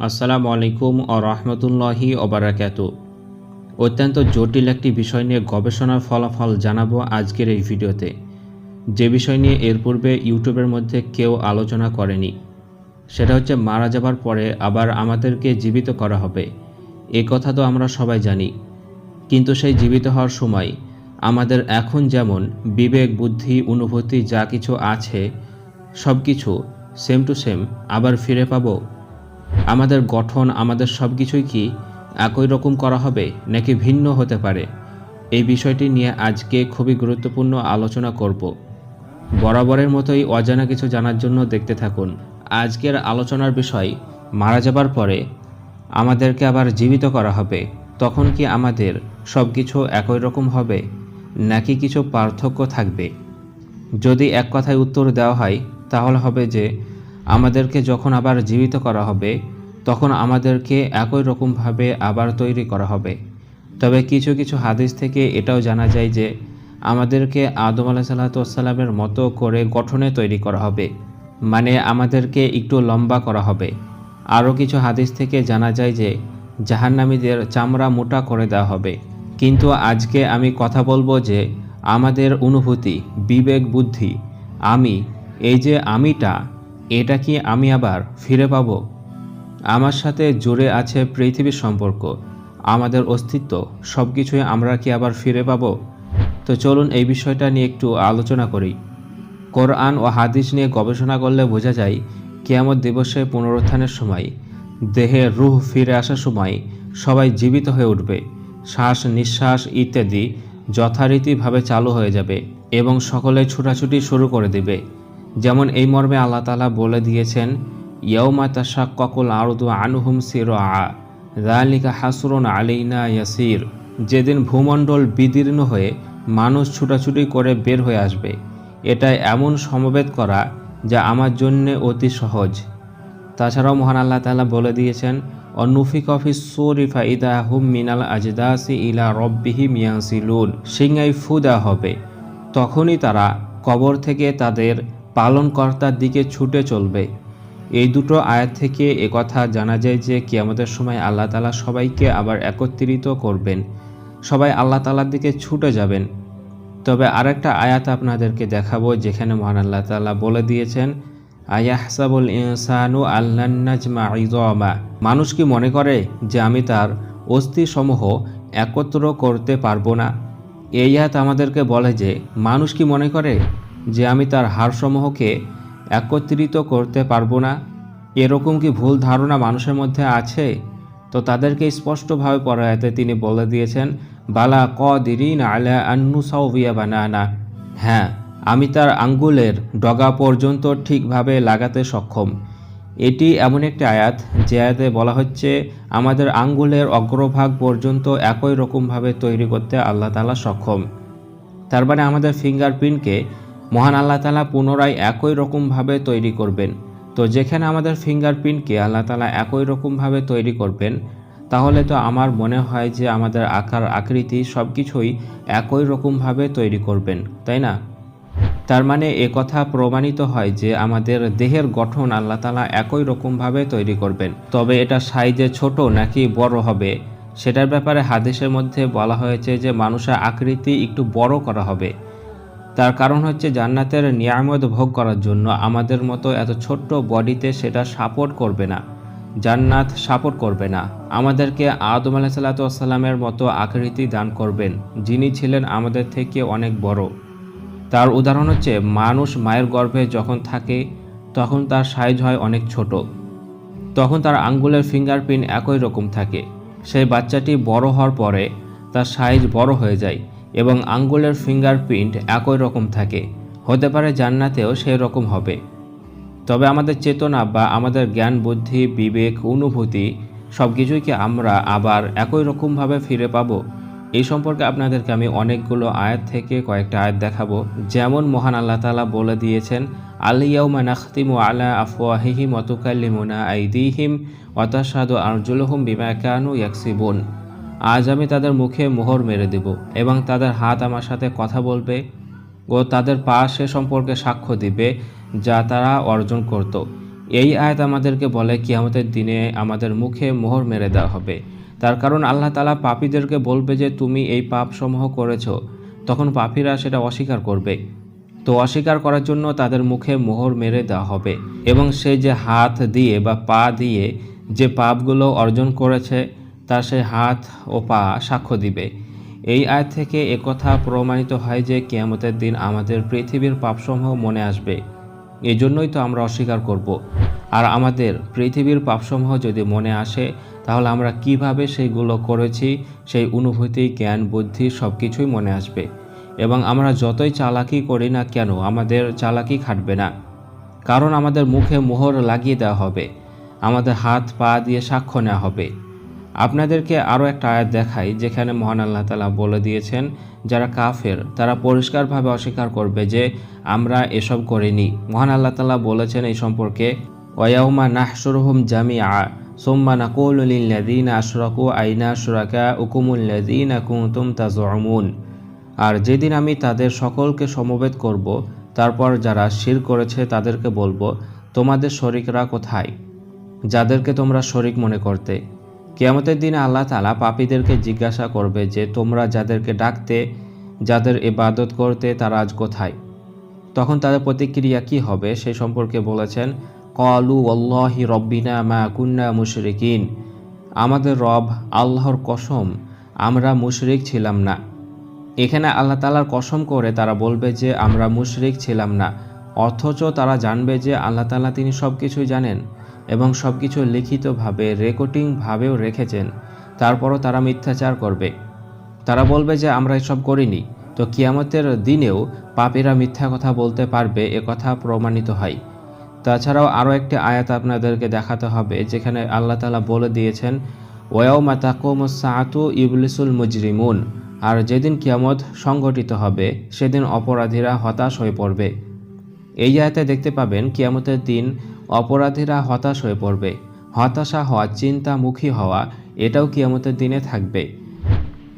আসসালামু আলাইকুম ও রহমতুল্লাহি ওবরাকাত অত্যন্ত জটিল একটি বিষয় নিয়ে গবেষণার ফলাফল জানাব আজকের এই ভিডিওতে। যে বিষয় নিয়ে এর পূর্বে ইউটিউবের মধ্যে কেউ আলোচনা করেনি, সেটা হচ্ছে মারা যাবার পরে আবার আমাদেরকে জীবিত করা হবে। এ কথা তো আমরা সবাই জানি, কিন্তু সেই জীবিত হওয়ার সময় আমাদের এখন যেমন বিবেক, বুদ্ধি, অনুভূতি যা কিছু আছে সব কিছু সেম টু সেম আবার ফিরে পাবো আমাদের গঠন, আমাদের সব কিছুই কি একই রকম করা হবে নাকি ভিন্ন হতে পারে? এই বিষয়টি নিয়ে আজকে খুবই গুরুত্বপূর্ণ আলোচনা করব। বরাবরের মতোই অজানা কিছু জানার জন্য দেখতে থাকুন। আজকের আলোচনার বিষয়, মারা যাবার পরে আমাদেরকে আবার জীবিত করা হবে, তখন কি আমাদের সব কিছু একই রকম হবে নাকি কিছু পার্থক্য থাকবে? যদি এক কথায় উত্তর দেওয়া হয়, তাহলে হবে যে আমাদেরকে যখন আবার জীবিত করা হবে, তখন আমাদেরকে একই রকমভাবে আবার তৈরি করা হবে। তবে কিছু কিছু হাদিস থেকে এটাও জানা যায় যে, আমাদেরকে আদম আলাহ সাল্লাতামের মতো করে গঠনে তৈরি করা হবে। মানে আমাদেরকে একটু লম্বা করা হবে। আরও কিছু হাদিস থেকে জানা যায় যে, জাহান্নামীদের চামড়া মোটা করে দেওয়া হবে। কিন্তু আজকে আমি কথা বলব যে, আমাদের অনুভূতি, বিবেক বুদ্ধি, আমি, এই যে আমিটা এটা কি আমি আবার ফিরে পাব? আমার সাথে জুড়ে আছে পৃথিবীর সম্পর্ক। আমাদের অস্তিত্ব সব কিছুই আমরা কি আবার ফিরে পাব? তো চলুন এই বিষয়টা নিয়ে একটু আলোচনা করি। কোরআন ও হাদিস নিয়ে গবেষণা করলে বোঝা যায়, কেয়ামত দিবসে পুনরুত্থানের সময়, দেহে রুহ ফিরে আসার সময় সবাই জীবিত হয়ে উঠবে। শ্বাস নিঃশ্বাস ইত্যাদি যথারীতিভাবে চালু হয়ে যাবে এবং সকলে ছুটাছুটি শুরু করে দেবে। যেমন এই মর্মে আল্লাহ তালা বলে দিয়েছেন ইয়ৌমা তাশাক্কাকুল আরদু আনহুম সির আ রালিকা হাসরুন আলিনা ইয়াসির। যেদিন ভূমণ্ডল বিদীর্ণ হয়ে মানুষ ছুটাছুটি করে বের হয়ে আসবে, এটা এমন সমবেত করা যা আমার জন্যে অতি সহজ। তাছাড়াও মহান আল্লাহ তাআলা বলে দিয়েছেন অ অনুফিক অফিস সোরিফা ইদা হুম মিনাল আজদাসি ইলা রব্বিহি মিয়াসিলুন। সিংহাই ফু দেওয়া হবে। তখনই তারা কবর থেকে তাদের পালনকর্তার দিকে ছুটে চলবে। এই দুটো আয়াত থেকে একথা জানা যায় যে কিয়ামতের সময় আল্লাহ তালা সবাইকে আবার একত্রিত করবেন। সবাই আল্লাহ তালার দিকে ছুটে যাবেন। তবে আরেকটা আয়াত আপনাদেরকে দেখাবো যেখানে মহান আল্লাহ তালা বলে দিয়েছেন, আয়াহসাবুল ইনসানু ইজমা মানুষ কি মনে করে যে আমি তার অস্থিসমূহ একত্র করতে পারব না? এই আয়াত আমাদেরকে বলে যে, মানুষ কি মনে করে যে আমি তার হাড়সমূহকে একত্রিত করতে পারব না। এরকম কি ভুল ধারণা মানুষের মধ্যে আছে? তো তাদেরকে স্পষ্টভাবে পড়ায়াতে তিনি বলে দিয়েছেন, বালা ক দিরিন আলা আন্নু সাউবিয়া বানানা। হ্যাঁ আমি তার আঙ্গুলের ডগা পর্যন্ত ঠিকভাবে লাগাতে সক্ষম। এটি এমন একটি আয়াত যে আয়াতে বলা হচ্ছে, আমাদের আঙ্গুলের অগ্রভাগ পর্যন্ত একই রকমভাবে তৈরি করতে আল্লাহ তালা সক্ষম। তার মানে আমাদের ফিঙ্গারপ্রিন্টকে মহান আল্লাহ তালা পুনরায় একই রকমভাবে তৈরি করবেন। তো যেখানে আমাদের ফিঙ্গারপ্রিন্টকে আল্লাহ তালা একই রকমভাবে তৈরি করবেন, তাহলে তো আমার মনে হয় যে আমাদের আকার, আকৃতি সব কিছুই একই রকমভাবে তৈরি করবেন, তাই না? তার মানে এ কথা প্রমাণিত হয় যে আমাদের দেহের গঠন আল্লাহ তালা একই রকমভাবে তৈরি করবেন। তবে এটা সাইজে ছোট নাকি বড় হবে, সেটার ব্যাপারে হাদিসের মধ্যে বলা হয়েছে যে মানুষের আকৃতি একটু বড় করা হবে। তার কারণ হচ্ছে জান্নাতের নিয়ামত ভোগ করার জন্য আমাদের মতো এত ছোট্ট বডিতে সেটা সাপোর্ট করবে না। জান্নাত সাপোর্ট করবে না। আমাদেরকে আদম আলাহিসাল্লাতামের মতো আকৃতি দান করবেন, যিনি ছিলেন আমাদের থেকে অনেক বড়। তার উদাহরণ হচ্ছে, মানুষ মায়ের গর্ভে যখন থাকে, তখন তার সাইজ হয় অনেক ছোট। তখন তার আঙ্গুলের ফিঙ্গারপ্রিন্ট একই রকম থাকে। সেই বাচ্চাটি বড় হওয়ার পরে তার সাইজ বড় হয়ে যায়। এবং আঙ্গুলের ফিঙ্গারপ্রিন্ট একই রকম থাকে। হতে পারে জান্নাতেও সেই রকম হবে। তবে আমাদের চেতনা বা আমাদের জ্ঞান, বুদ্ধি, বিবেক, অনুভূতি সব কিছুই কি আমরা আবার একই রকমভাবে ফিরে পাবো? এই সম্পর্কে আপনাদেরকে আমি অনেকগুলো আয়াত থেকে কয়েকটা আয়াত দেখাবো। যেমন মহান আল্লাহ তালা বলে দিয়েছেন আলিয়াউমা নাখতিমু আলা আফওয়াহিহিম অতুকাল্লিমুনা আইদিহিম অতাসাদু আরজুলহুম বিমা কানু ইয়াকসিবুন। আজ আমি তাদের মুখে মোহর মেরে দেব এবং তাদের হাত আমার সাথে কথা বলবে ও তাদের পা সে সম্পর্কে সাক্ষ্য দিবে যা তারা অর্জন করত। এই আয়াত আমাদেরকে বলে, কিয়ামতের দিনে আমাদের মুখে মোহর মেরে দেওয়া হবে। তার কারণ আল্লাহ তালা পাপীদেরকে বলবে যে, তুমি এই পাপসমূহ করেছ। তখন পাপীরা সেটা অস্বীকার করবে। তো অস্বীকার করার জন্য তাদের মুখে মোহর মেরে দেওয়া হবে এবং সে যে হাত দিয়ে বা পা দিয়ে যে পাপগুলো অর্জন করেছে তার সেই হাত ও পা সাক্ষ্য দিবে। এই আয় থেকে একথা প্রমাণিত হয় যে কেয়ামতের দিন আমাদের পৃথিবীর পাপসমূহ মনে আসবে। এই জন্যই তো আমরা অস্বীকার করব। আর আমাদের পৃথিবীর পাপসমূহ যদি মনে আসে, তাহলে আমরা কীভাবে সেইগুলো করেছি, সেই অনুভূতি, জ্ঞান, বুদ্ধি সব কিছুই মনে আসবে। এবং আমরা যতই চালাকি করি না কেন, আমাদের চালাকি খাটবে না। কারণ আমাদের মুখে মোহর লাগিয়ে দেওয়া হবে। আমাদের হাত, পা দিয়ে সাক্ষ্য নেওয়া হবে। আপনাদেরকে আরও একটা আয়াত দেখাই, যেখানে মহান আল্লাহ তালা বলে দিয়েছেন, যারা কাফের, তারা পরিষ্কারভাবে অস্বীকার করবে যে আমরা এসব করিনি। মহান আল্লাহ তালা বলেছেন এই সম্পর্কে ওয়াউমা নাহসুরহুম জামিআ, সোম্মা নাকুল লিল্লাযীনা আশরাকু, আইনা শুরাকা উকুমুল্লাযীনা কুনতুম তাজউমুন আর যেদিন আমি তাদের সকলকে সমবেত করব, তারপর যারা শির করেছে তাদেরকে বলব, তোমাদের শরিকরা কোথায়? যাদেরকে তোমরা শরিক মনে করতে। কেয়ামতের দিনে আল্লাহ তালা পাপীদেরকে জিজ্ঞাসা করবে যে, তোমরা যাদেরকে ডাকতে, যাদের ইবাদত করতে, তারা আজ কোথায়? তখন তাদের প্রতিক্রিয়া কি হবে সে সম্পর্কে বলেছেন কলু অল্লাহি রব্বিনা মা কুন্না মুশরিকিন। আমাদের রব আল্লাহর কসম, আমরা মুশরিক ছিলাম না। এখানে আল্লাহ তালার কসম করে তারা বলবে যে, আমরা মুশরিক ছিলাম না। অথচ তারা জানবে যে, আল্লাহ তালা তিনি সব কিছুই জানেন। এবং সব কিছু লিখিতভাবে, রেকর্ডিংভাবেও রেখেছেন। তারপরও তারা মিথ্যাচার করবে। তারা বলবে যে, আমরা এসব করিনি। তো কিয়ামতের দিনেও পাপীরা মিথ্যা কথা বলতে পারবে, এ কথা প্রমাণিত হয়। তাছাড়াও আরও একটি আয়াত আপনাদেরকে দেখাতে হবে, যেখানে আল্লাহ তালা বলে দিয়েছেন ওয়াও মাতাকুম সাতু ইবলিসুল মুজরিমুন। আর যেদিন কিয়ামত সংগঠিত হবে, সেদিন অপরাধীরা হতাশ হয়ে পড়বে। এই আয়াতে দেখতে পাবেন, কিয়ামতের দিন অপরাধীরা হতাশ হয়ে পড়বে। হতাশা হওয়া, চিন্তামুখী হওয়া, এটাও কিয়ামতের দিনে থাকবে।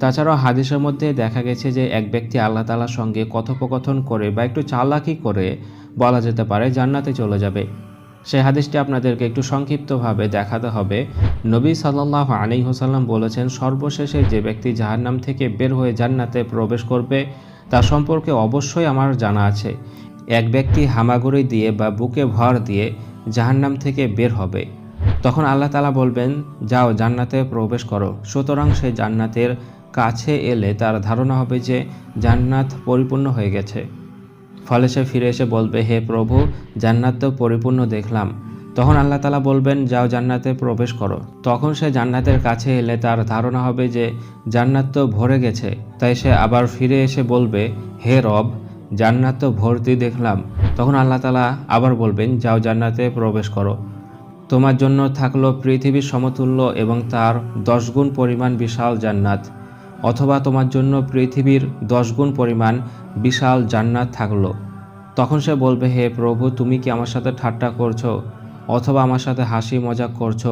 তাছাড়াও হাদিসের মধ্যে দেখা গেছে যে এক ব্যক্তি আল্লাহ তালার সঙ্গে কথোপকথন করে বা একটু চালাকি করে বলা যেতে পারে জান্নাতে চলে যাবে। সেই হাদিসটি আপনাদেরকে একটু সংক্ষিপ্তভাবে দেখাতে হবে। নবী সাল্লাহ আলী হোসাল্লাম বলেছেন, সর্বশেষে যে ব্যক্তি জাহান্নাম থেকে বের হয়ে জান্নাতে প্রবেশ করবে, তার সম্পর্কে অবশ্যই আমার জানা আছে। এক ব্যক্তি হামাগুড়ি দিয়ে বা বুকে ভর দিয়ে জাহান্নাম থেকে বের হবে। তখন আল্লাহ তালা বলবেন, যাও, জান্নাতে প্রবেশ করো। সুতরাং সে জান্নাতের কাছে এলে তার ধারণা হবে যে জান্নাত পরিপূর্ণ হয়ে গেছে। ফলে সে ফিরে এসে বলবে, হে প্রভু, জান্নাত তো পরিপূর্ণ দেখলাম। তখন আল্লাহ তালা বলবেন, যাও, জান্নাতে প্রবেশ করো। তখন সে জান্নাতের কাছে এলে তার ধারণা হবে যে জান্নাত তো ভরে গেছে। তাই সে আবার ফিরে এসে বলবে, হে রব জান্নাত ভর্তি দেখলাম, তখন আল্লাহ তালা আবার বলবেন, যাও জান্নাতে প্রবেশ করো। তোমার জন্য থাকল পৃথিবীর সমতুল্য এবং তার দশগুণ পরিমাণ বিশাল জান্নাত। অথবা তোমার জন্য পৃথিবীর দশগুণ পরিমাণ বিশাল জান্নাত থাকল। তখন সে বলবে, হে প্রভু, তুমি কি আমার সাথে ঠাট্টা করছ? অথবা আমার সাথে হাসি মজাক করছ?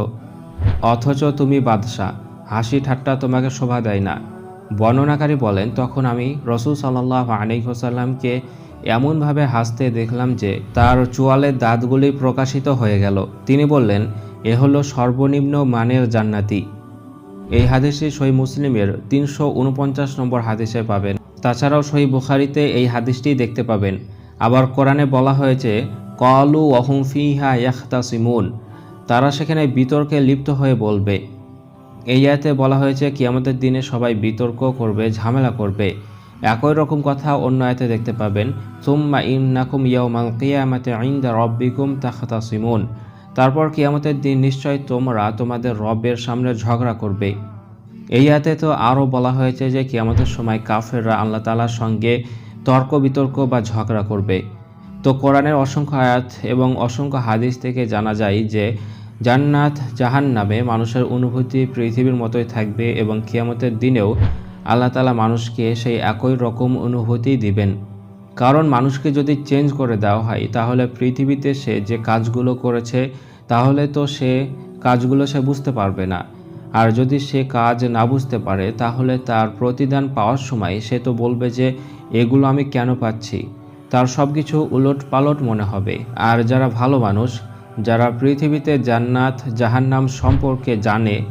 অথচ তুমি বাদশাহ, হাসি ঠাট্টা তোমাকে শোভা দেয় না। বর্ণনাকারী বলেন, তখন আমি রসুল সাল্লাহ আলী হোসাল্লামকে এমনভাবে হাসতে দেখলাম যে তার চোয়ালের দাঁতগুলি প্রকাশিত হয়ে গেল। তিনি বললেন, এ হলো সর্বনিম্ন মানের জান্নাতি। এই হাদিসটি সই মুসলিমের তিনশো উনপঞ্চাশ নম্বর হাদিসে পাবেন। তাছাড়াও সই বুখারিতে এই হাদিসটি দেখতে পাবেন। আবার কোরআনে বলা হয়েছে, কলু ওহুম ফিহা ইয়াখতাসিমুন। তারা সেখানে বিতর্কে লিপ্ত হয়ে বলবে। এই আয়াতে বলা হয়েছে, কিয়ামতের দিনে সবাই বিতর্ক করবে, ঝামেলা করবে। একই রকম কথা অন্য আয়তে দেখতে পাবেন, সুম্মা ইন্নাকুম ইয়াউমাল কিয়ামাতে ইনদা রব্বিকুম তাখতাসিমুন। তারপর কিয়ামতের দিন নিশ্চয় তোমরা তোমাদের রবের সামনে ঝগড়া করবে। এই আয়াতে তো আরও বলা হয়েছে যে, কিয়ামতের সময় কাফেররা আল্লাহ তালার সঙ্গে তর্ক বিতর্ক বা ঝগড়া করবে। তো কোরআনের অসংখ্য আয়াত এবং অসংখ্য হাদিস থেকে জানা যায় যে জান্নাত জাহান নামে মানুষের অনুভূতি পৃথিবীর মতোই থাকবে এবং কিয়ামতের দিনেও আল্লাহ তালা মানুষকে সেই একই রকম অনুভূতি দিবেন। কারণ মানুষকে যদি চেঞ্জ করে দেওয়া হয়, তাহলে পৃথিবীতে সে যে কাজগুলো করেছে, তাহলে তো সে কাজগুলো সে বুঝতে পারবে না। আর যদি সে কাজ না বুঝতে পারে, তাহলে তার প্রতিদান পাওয়ার সময় সে তো বলবে যে, এগুলো আমি কেন পাচ্ছি? তার সব কিছু উলট পালট মনে হবে। আর যারা ভালো মানুষ যারা পৃথিবীতে জান্নাত, জাহান্নাম সম্পর্কে জানে,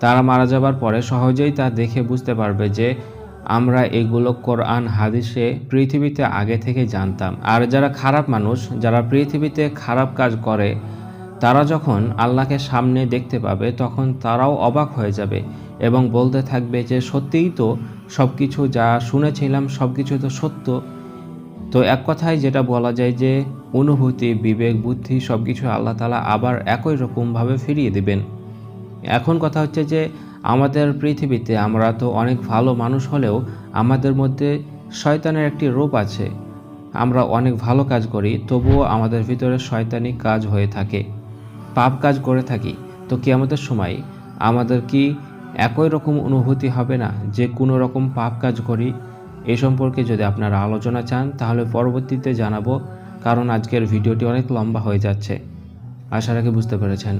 তারা মারা যাবার পরে সহজেই তা দেখে বুঝতে পারবে যে আমরা এগুলো কোরআন, হাদিসে পৃথিবীতে আগে থেকে জানতাম। আর যারা খারাপ মানুষ, যারা পৃথিবীতে খারাপ কাজ করে, তারা যখন আল্লাহকে সামনে দেখতে পাবে, তখন তারাও অবাক হয়ে যাবে এবং বলতে থাকবে যে, সত্যিই তো সব কিছু যা শুনেছিলাম সব কিছু তো সত্য। তো এক কথায় যেটা বলা যায় যে অনুভূতি, বিবেক, বুদ্ধি সব কিছু আল্লাহ তালা আবার একই রকমভাবে ফিরিয়ে দিবেন। এখন কথা হচ্ছে যে, আমাদের পৃথিবীতে আমরা তো অনেক ভালো মানুষ হলেও আমাদের মধ্যে শয়তানের একটি রূপ আছে। আমরা অনেক ভালো কাজ করি, তবুও আমাদের ভিতরে শয়তানি কাজ হয়ে থাকে। পাপ কাজ করে থাকি, তো কি আমাদের সময় আমাদের কি একই রকম অনুভূতি হবে না যে কোনো রকম পাপ কাজ করি? এ সম্পর্কে যদি আপনারা আলোচনা চান, তাহলে পরবর্তীতে জানাব কারণ আজকের ভিডিওটি অনেক লম্বা হয়ে যাচ্ছে। আশা রাখি বুঝতে পেরেছেন।